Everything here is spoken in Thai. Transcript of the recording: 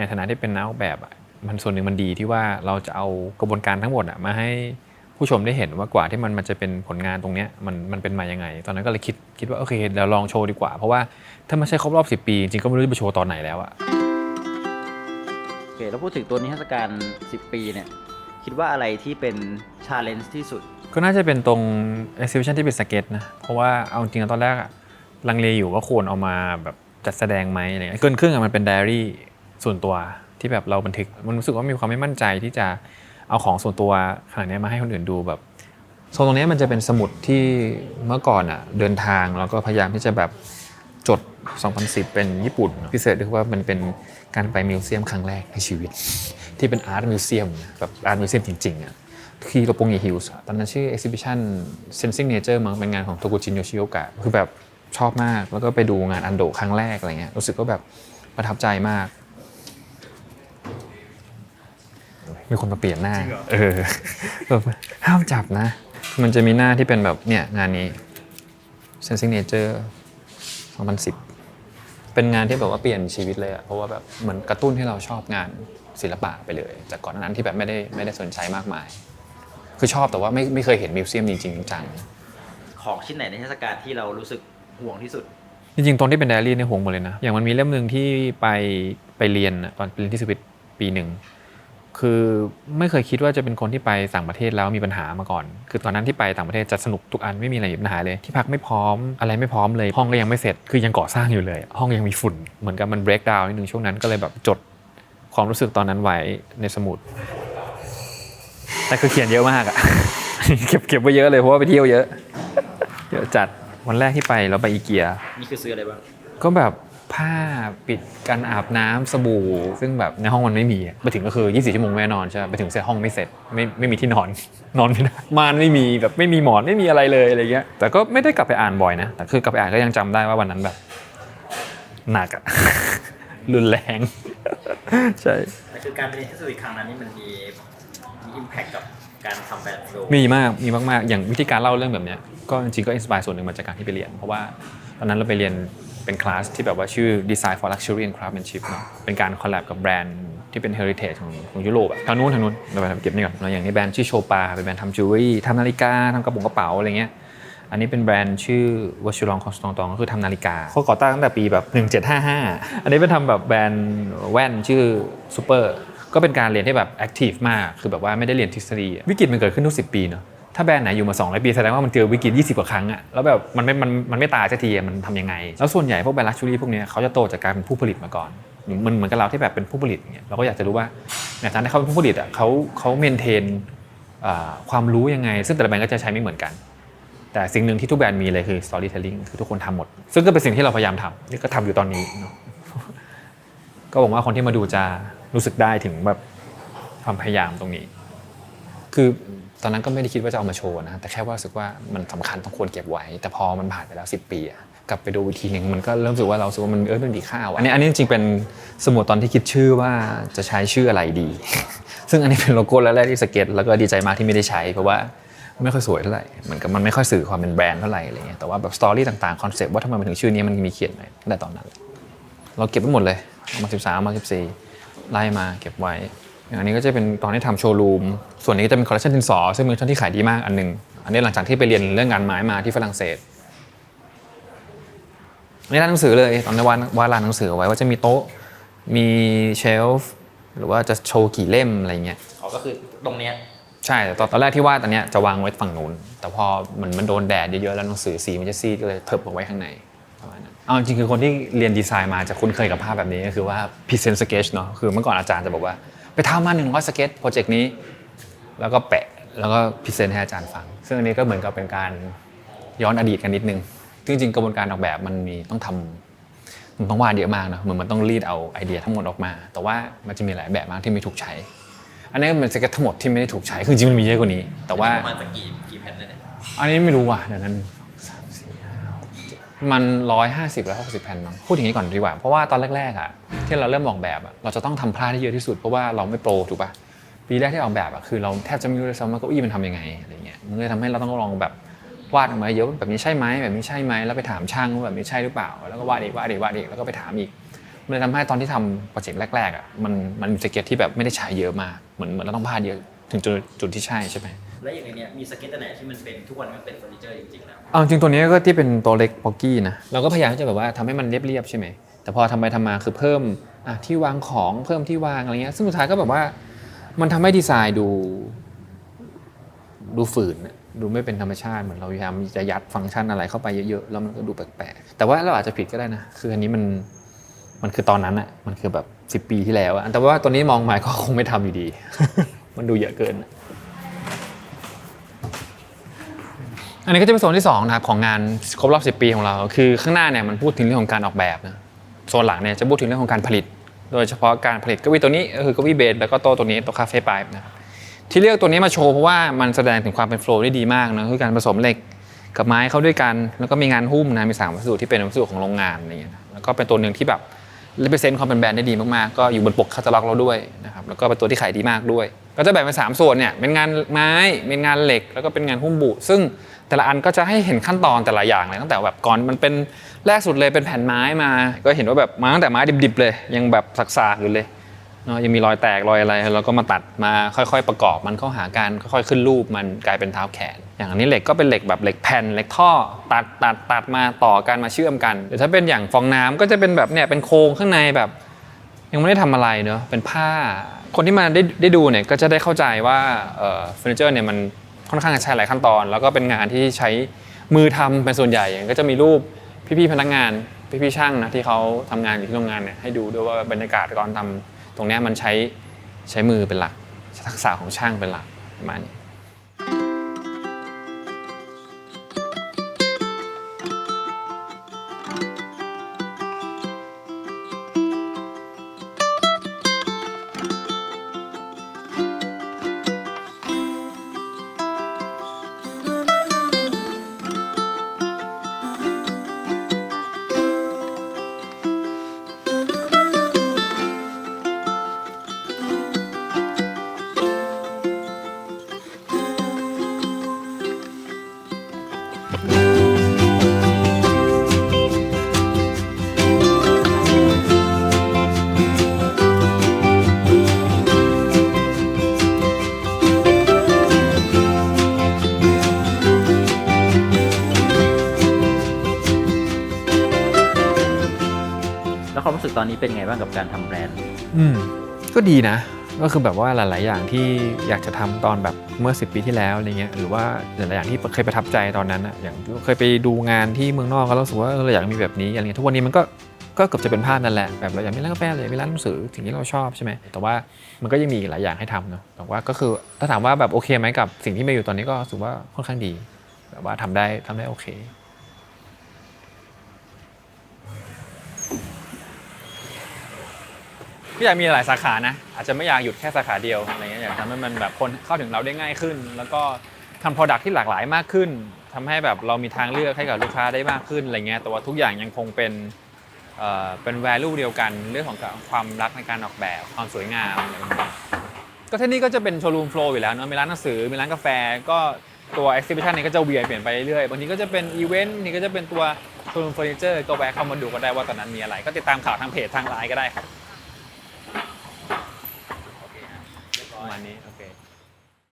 ในฐานะที่เป็นนักออกแบบอะมันส่วนหนึ่งมันดีที่ว่าเราจะเอากระบวนการทั้งหมดอะมาให้ผู้ชมได้เห็นว่ากว่าที่มันมันจะเป็นผลงานตรงเนี้ยมันมันเป็นมายังไง ตอนนั้นก็เลยคิดคิดว่าโอเคเดี๋ยวลองโชว์ดีกว่า เพราะว่าถ้าไม่ใช่ครบรอบ 10 ปี จริงๆก็ไม่รู้จะไปโชว์ตอนไหนแล้วอะโอเคแล้วพูดถึงตัวนิทรรศการ 10 ปีเนี่ยคิดว่าอะไรที่เป็นชาเลนจ์ที่สุด ก็น่าจะเป็นตรง exhibition ที่เป็นสเก็ตนะเพราะว่าเอาจริงๆตอนแรกอะลังเลอยู่ว่าควรเอามาแบบจัดแสดงไหมอะไรเงี้ยเกินครึ่งอะมันเป็นไดอารี่ ส่วนตัวที่แบบเราบันทึกมันรู้สึกว่ามีความไม่มั่นใจที่จะเอาของส่วนตัวขนาดนี้มาให้คนอื่นดูแบบโซนตรงนี้มันจะเป็นสมุดที่เมื่อก่อนอะเดินทางแล้วก็พยายามที่จะแบบจด 2010 เป็นญี่ปุ่น พิเศษด้วยว่ามันเป็นการไปมิวเซียมครั้งแรกในชีวิต ที่เป็นอาร์ตมิวเซียมแบบอาร์ตมิวเซียมจริงๆอะที่โรโปงิฮิลส์ตอนนั้นชื่อ exhibition sensing nature มั้งเป็นงานของโทกุจินโยชิโอกะคือแบบชอบมากแล้วก็ไปดูงานอันโดครั้งแรกอะไรเงี้ยรู้สึกว่าแบบประทับใจมาก มีคนมาเปลี่ยนหน้าเออแบบห้ามจับนะ มันจะมีหน้าที่เป็นแบบเนี่ยงานนี้ sensing nature 2010 เป็นงานที่แบบว่าเปลี่ยนชีวิตเลยอะเพราะว่าแบบเหมือนกระตุ้นให้เราชอบงานศิลปะไปเลย จากก่อนหน้านั้นที่แบบไม่ได้ไม่ได้สนใจมากมาย คือชอบแต่ว่าไม่ไม่เคยเห็นมิวเซียมจริงๆจังของชิ้นไหนในนิทรรศการที่เรารู้สึกห่วงที่สุดๆจริงๆตอนที่เป็นไดอารี่เนี่ยห่วงหมดเลยนะ อย่างมันมีเล่มหนึ่งที่ไปไปเรียนอะตอนไปเรียนที่สวิตปีหนึ่ง คือไม่เคยคิดว่าจะเป็นคนที่ไปต่างประเทศแล้วมีปัญหามาก่อน คือตอนนั้นที่ไปต่างประเทศจะสนุกทุกอันไม่มีอะไรมีปัญหาเลย ที่พักไม่พร้อมอะไรไม่พร้อมเลย ห้องก็ยังไม่เสร็จคือยังก่อสร้างอยู่เลย ห้องยังมีฝุ่นเหมือนกับมัน break down นิดนึงช่วงนั้นก็เลยแบบจดความรู้สึกตอนนั้นไว้ในสมุด แต่คือเขียนเยอะมากอะเก็บเก็บไว้เยอะเลยเพราะว่าไปเที่ยวเยอะเยอะจัดวันแรกที่ไปเราไปอีเกียนี่คือซื้ออะไรบ้างก็แบบ ผ้าปิดกันอาบน้ำสบู่ ซึ่งแบบในห้องมันไม่มีอะไปถึงก็คือ 24 ชั่วโมงไม่ได้นอนใช่ไหมไปถึงเสร็จห้องไม่เสร็จไม่ไม่มีที่นอนนอนไม่ได้ม่านไม่มีแบบไม่มีหมอนไม่มีอะไรเลยอะไรเงี้ยแต่ก็ไม่ได้กลับไปอ่านบ่อยนะแต่คือกลับไปอ่านก็ยังจำได้ว่าวันนั้นแบบหนักอะรุนแรงใช่แต่คือการไปเรียนที่สวิตครั้งนั้นนี่มันมีมีอิมแพคกับการทำแบบโชว์มีมากมีมากๆ อย่างวิธีการเล่าเรื่องแบบเนี้ยก็จริงๆก็อินสปายส่วนหนึ่งมาจากการที่ไปเรียน เพราะว่าตอนนั้นเราไปเรียน เป็นคลาสที่แบบว่าชื่อ Design for Luxury and Craftsmanship เนอะเป็นการคอลแลบกับแบรนด์ที่เป็น heritage ของของยุโรปอะทางนู้นทางนู้นเราไปเก็บนี่ก่อนแล้วอย่างนี้แบรนด์ชื่อโชปาเป็นแบรนด์ทำจิวเวลรี่ทำนาฬิกาทำกระเป๋ากระเป๋าอะไรเงี้ยอันนี้เป็นแบรนด์ชื่อ v a c h u r o n Constantin ก็คือทำนาฬิกาเขาก่อตั้งตั้งแต่ปีแบบ 1755 อันนี้เป็นทำแบบแบรนด์แว่นชื่อ Super ก็เป็นการเรียนที่แบบแอคทีฟมาก คือแบบว่าไม่ได้เรียนทฤษฎีวิกฤตมันเกิดขึ้นทุก10 ปีเนาะ ถ้าแบรนด์ไหนอยู่มา200ปีแสดงว่ามันเจอวิกฤต20 กว่าครั้งอะแล้วแบบมันไม่มันมันไม่ตายสักทีมันทำยังไง แล้วส่วนใหญ่พวกแบรนด์ลักชัวรี่พวกนี้เขาจะโตจากการเป็นผู้ผลิตมาก่อนมันเหมือนกับเราที่แบบเป็นผู้ผลิตเงี้ยเราก็อยากจะรู้ว่าในฐานะที่เขาเป็นผู้ผลิตอะเขาเขาเมนเทนความรู้ยังไง ซึ่งแต่ละแบรนด์ก็จะใช้ไม่เหมือนกัน แต่สิ่งหนึ่งที่ทุกแบรนด์มีเลยคือ storytelling คือทุกคนทำหมด ซึ่งก็เป็นสิ่งที่เราพยายามทำนี่ก็ทำอยู่ตอนนี้เนาะก็หวังว่าคนที่มาดูจะรู้สึกได้ถึงแบบความพยายามตรงนี้ คือตอนนั้นก็ไม่ได้คิดว่าจะเอามาโชว์นะแต่แค่ว่ารู้สึกว่ามันสำคัญต้องควรเก็บไว้ แต่พอมันผ่านไปแล้ว 10 ปีอะกลับไปดูอีกทีหนึ่งมันก็เริ่มรู้สึกว่าเราสึกว่ามันเออมันดีค่าว่ะอันนี้อันนี้จริงเป็นสมุดตอนที่คิดชื่อว่าจะใช้ชื่ออะไรดี ซึ่งอันนี้เป็นโลโก้แรกๆที่สเก็ตแล้วก็ดีใจมากที่ไม่ได้ใช้เพราะว่าไม่ค่อยสวยเท่าไหร่เหมือนกับมันไม่ค่อยสื่อความเป็นแบรนด์เท่าไหร่อะไรเงี้ยแต่ว่าแบบสตอรี่ต่างๆคอนเซ็ปต์ว่าทำไมมันถึงชื่อนี้มันมีเขียนไว้ตั้งแต่ตอนนั้น เราเก็บไว้หมดเลยมา13เอามา14ไล่มาเก็บไว้ อย่างอันนี้ก็จะเป็นตอนที่ทำโชว์รูม ส่วนนี้ก็จะเป็นคอลเลคชันดินสอซึ่งเป็นคอลเลคชันที่ขายดีมากอันหนึ่งอันนี้หลังจากที่ไปเรียนเรื่องงานไม้มาที่ฝรั่งเศสในร้านหนังสือเลยตอนนี้วาดวาดร้านหนังสือเอาไว้ว่าจะมีโต๊ะมีเชลฟ์หรือว่าจะโชว์กี่เล่มอะไรเงี้ยอ๋อก็คือตรงเนี้ยใช่แต่ตอนตอนแรกที่วาดอันเนี้ยจะวางไว้ฝั่งนู้น แต่พอมันมันโดนแดดเยอะๆแล้วหนังสือสีมันจะซีดก็เลยเถิบออกไว้ข้างในประมาณนั้นเอาจริงๆคือคนที่เรียนดีไซน์มาจะคุ้นเคยกับภาพแบบนี้ก็คือว่าพ r เซนต์สเกจเนาะคือเมื่อก่อนอาจารย์จะบอกว่า ไปทำมาหนึ่งร้อยสเก็ตโปรเจกต์นี้ แล้วก็แปะแล้วก็พรีเซนต์ให้อาจารย์ฟัง ซึ่งอันนี้ก็เหมือนกับเป็นการย้อนอดีตกันนิดนึงจริงๆกระบวนการออกแบบมันมีต้องทำมันต้องวาดเยอะมากนะเหมือนมันต้องรีดเอาไอเดียทั้งหมดออกมา แต่ว่ามันจะมีหลายแบบมากที่ไม่ถูกใช้ อันนี้มันสเก็ตทั้งหมดที่ไม่ได้ถูกใช้คือจริงๆมันมีเยอะกว่านี้ แต่ว่าประมาณสักกี่กี่แผ่นเลยเนี่ยอันนี้ไม่รู้ว่ะเดี๋ยวนั้นสามสี่ห้าหกเจ็ด มันร้อยห้าสิบร้อยหกสิบแผ่นมั้งพูดอย่างนี้ก่อนดีกว่า เพราะว่าตอนแรกๆอะที่เราเริ่มออกแบบอะเราจะต้องทำพลาดให้เยอะที่สุดเพราะว่าเราไม่โปรถูกป่ะปีแรกที่ออกแบบอะคือเราแทบจะไม่รู้เลยซ้ำว่าเก้าอี้มันทำยังไงอะไรเงี้ยมันเลยทำให้เราต้องลองแบบวาดออกมาเยอะแบบนี้ใช่ไหมแบบนี้ใช่ไหมแล้วไปถามช่างว่าแบบนี้ใช่หรือเปล่า แล้วก็วาดอีกวาดอีกวาดอีกแล้วก็ไปถามอีกมันเลยทำให้ตอนที่ทำโปรเจกต์แรกๆอะมันมันมีสเก็ตที่แบบไม่ได้ใช้เยอะมากเหมือนเหมือนเราต้องพลาดเยอะถึงจุดจุดที่ใช่ใช่ไหม แล้วอย่างในเนี้ยมีสเก็ตตัวไหนที่มันเป็นทุกวันมันเป็นเฟอร์นิเจอร์จริงๆแล้ว เอาจริงตัวนี้ก็ที่เป็นตัวเล็กพ็อกกี้นะเราก็พยายามที่จะแบบว่าทำให้มันเรียบๆใช่ไหมแต่พอทำไปทำมาคือเพิ่มอะที่วางของเพิ่มที่วางอะไรเงี้ยซึ่งสุดท้ายก็แบบว่ามันทำให้ดีไซน์ดู ดูฝืนน่ะดูไม่เป็นธรรมชาติเหมือนเราพยายามจะยัดฟังก์ชันอะไรเข้าไปเยอะๆแล้วมันก็ดูแปลกๆแต่ว่าเราอาจจะผิดก็ได้นะคืออันนี้มันมันคือตอนนั้นอะมันคือแบบ 10 ปีที่แล้วอะแต่ว่าตัวนี้มองมาก็คงไม่ทำอยู่ดี มันดูเยอะเกินอัันนี้ก็จะเป็นโซนที่2นะครับของงานครบรอบ 10 ปีของเรา คือข้างหน้าเนี่ยมันพูดถึงเรื่องของการออกแบบนะโซนหลังเนี่ยจะพูดถึงเรื่องของการผลิต โดยเฉพาะการผลิตเก้าอี้ตัวนี้ก็คือเก้าอี้เบสแล้วก็โต๊ะตัวนี้โต๊ะคาเฟ่ปายนะครับที่เลือกตัวนี้มาโชว์เพราะว่ามันแสดงถึงความเป็นโฟล์ได้ดีมากนะคือการผสมเหล็กกับไม้เข้าด้วยกันแล้วก็มีงานหุ้มนะมีสามวัสดุที่เป็นวัสดุของโรงงานอะไรอย่างเงี้ยนะแล้วก็เป็นตัวหนึ่งที่แบบเลเปอร์เซ็นต์ความเป็นแบรนด์ได้ดีมากๆก็อยู่บนปกคาตาล็อกเราด้วยนะครับแล้วก็เป็นตัวที่ขายดีมากด้วย ก็จะแบ่งเป็น3ส่วนเนี่ยเป็นงานไม้เป็นงานเหล็ก แล้วก็เป็นงานหุ้มบุซึ่งแต่ละอันก็จะให้เห็นขั้นตอนแต่ละอย่างเลยตั้งแต่แบบก่อนมันเป็นแรกสุดเลยเป็นแผ่นไม้มา ก็เห็นว่าแบบมาตั้งแต่ไม้ดิบๆเลย ยังแบบสักๆอยู่เลยเนาะยังมีรอยแตกรอยอะไรแล้วก็มาตัดมาค่อยๆ ประกอบมันเข้าหากันค่อยๆขึ้นรูปมันกลายเป็นเท้าแขน อย่างอันนี้เหล็กก็เป็นเหล็กแบบเหล็กแผ่นเหล็กท่อตัดตัดตัดมาต่อกันมาเชื่อมกันหรือถ้าเป็นอย่างฟองน้ำก็จะเป็นแบบเนี่ยเป็นโครงข้างในแบบ ยังไม่ได้ทำอะไรเนอะเป็นผ้า คนที่มาได้ได้ดูเนี่ยก็จะได้เข้าใจว่าเฟอร์นิเจอร์เนี่ยมันค่อนข้างใช้หลายขั้นตอน แล้วก็เป็นงานที่ใช้มือทำเป็นส่วนใหญ่ก็จะมีรูปพี่ๆพนักงานพี่ๆช่างนะที่เขาทำงานอยู่ที่โรงงานเนี่ยให้ดูด้วยว่าบรรยากาศตอนทำตรงนี้มันใช้ใช้มือเป็นหลักใช้ทักษะของช่างเป็นหลักประมาณนี้ อนนี้เป็นไงบ้างกับการทำแบรนด์ อืม ก็ดีนะ ก็คือแบบว่าหลาย ๆ อย่างที่อยากจะทำตอนแบบเมื่อ 10 ปีที่แล้วอะไรเงี้ย หรือว่าหลาย ๆ อย่างที่เคยประทับใจตอนนั้นอะอย่างเคยไปดูงานที่เมืองนอกก็รู้สึกว่าเราอยากมีแบบนี้อะไรเงี้ย ทุกวันนี้มันก็ก็เกือบจะเป็นภาพนั่นแหละแบบเราอยากมีร้านกาแฟเลยมีร้านหนังสือสิ่งที่เราชอบใช่ไหมแต่ว่ามันก็ยังมีหลายอย่างให้ทำเนาะแต่ว่าก็คือถ้าถามว่าแบบโอเคไหมกับสิ่งที่มีอยู่ตอนนี้ก็รู้สึกว่าค่อนข้างดี แบบว่าทำได้ทำได้โอเค ก็อยากมีหลายสาขานะ อาจจะไม่อยากหยุดแค่สาขาเดียวอะไรเงี้ยอยากทำให้มันแบบคนเข้าถึงเราได้ง่ายขึ้น แล้วก็ทำ Product ที่หลากหลายมากขึ้นทำให้แบบเรามีทางเลือกให้กับลูกค้าได้มากขึ้นอะไรเงี้ยแต่ว่าทุกอย่างยังคงเป็นเอ่อเป็น value เดียวกันเรื่องของความรักในการออกแบบความสวยงามอะไรแบบนี้ก็ที่นี่ก็จะเป็นโชว์รูมโฟล์อยู่แล้วเนอะมีร้านหนังสือมีร้านกาแฟก็ตัว exhibition นี้ก็จะเวียนเปลี่ยนไปเรื่อยๆบางทีก็จะเป็นอีเวนต์นี่ก็จะเป็นตัวโชว์รูมเฟอร์นิเจอร์ก็แวะเข้ามาดูก็ได้ว่าตอนนั้นมีอะไร ก็ติดตามข่าวทางเพจทางไลน์ก็ได้ครับ ประมาณนี้โอ